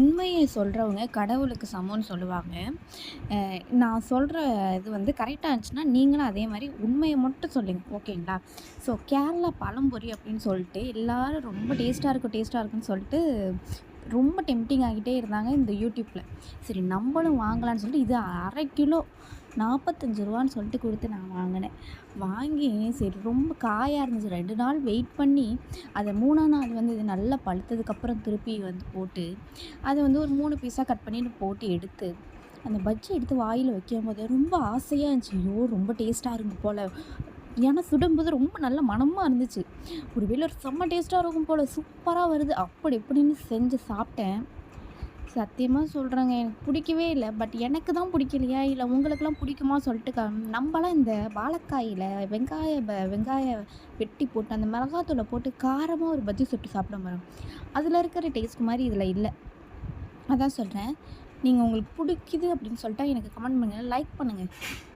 உண்மையை சொல்கிறவங்க கடவுளுக்கு சமம்னு சொல்லுவாங்க. நான் சொல்கிற இது வந்து கரெக்டாக இருந்துச்சுன்னா நீங்களும் அதே மாதிரி உண்மையை மட்டும் சொல்லுங்கள் ஓகேங்களா ஸோ கேரளா பழம்பொரி அப்படின்னு சொல்லிட்டு எல்லோரும் ரொம்ப டேஸ்ட்டாக இருக்கும் டேஸ்ட்டாக இருக்குன்னு சொல்லிட்டு ரொம்ப டெம்டிங் ஆகிட்டே இருந்தாங்க இந்த யூடியூப்பில் சரி நம்மளும் வாங்கலான்னு சொல்லிட்டு இது அரை கிலோ நாற்பத்தஞ்சு ரூபான்னு சொல்லிட்டு கொடுத்து நான் வாங்கினேன். வாங்கி சரி ரொம்ப காயாக இருந்துச்சு. ரெண்டு நாள் வெயிட் பண்ணி அதை மூணாம் நாள் வந்து இது நல்லா பழுத்ததுக்கப்புறம் திருப்பி வந்து போட்டு அதை வந்து ஒரு மூணு பீஸாக கட் பண்ணி போட்டு எடுத்து அந்த பஜ்ஜி எடுத்து வாயில் வைக்கும் போது ரொம்ப ஆசையாக இருந்துச்சு. ஐயோ ரொம்ப டேஸ்ட்டாக இருக்கும் போல். ஏன்னா சுடும்போது ரொம்ப நல்ல மணமாக இருந்துச்சு. ஒரு வேளை ஒரு செம்ம டேஸ்ட்டாக இருக்கும் போல் சூப்பராக வருது. அப்படி இப்படின்னு செஞ்சு சாப்பிட்டேன். சத்தியமாக சொல்கிறேங்க எனக்கு பிடிக்கவே இல்லை. பட் எனக்கு தான் பிடிக்கலையா? இல்லை உங்களுக்கெல்லாம் பிடிக்குமா சொல்லிட்டு க நம்மலாம் இந்த வாழைக்காயில் வெங்காய வெங்காய வெட்டி போட்டு அந்த மிளகாத்தூளை போட்டு காரமாக ஒரு பஜ்ஜி சுட்டு சாப்பிட பாருங்க அதில் இருக்கிற டேஸ்ட் மாதிரி இதில் இல்லை. அதான் சொல்கிறேன் நீங்கள் உங்களுக்கு பிடிக்குது அப்படின்னு சொல்லிட்டா எனக்கு கமெண்ட் பண்ணுங்கள் லைக் பண்ணுங்கள்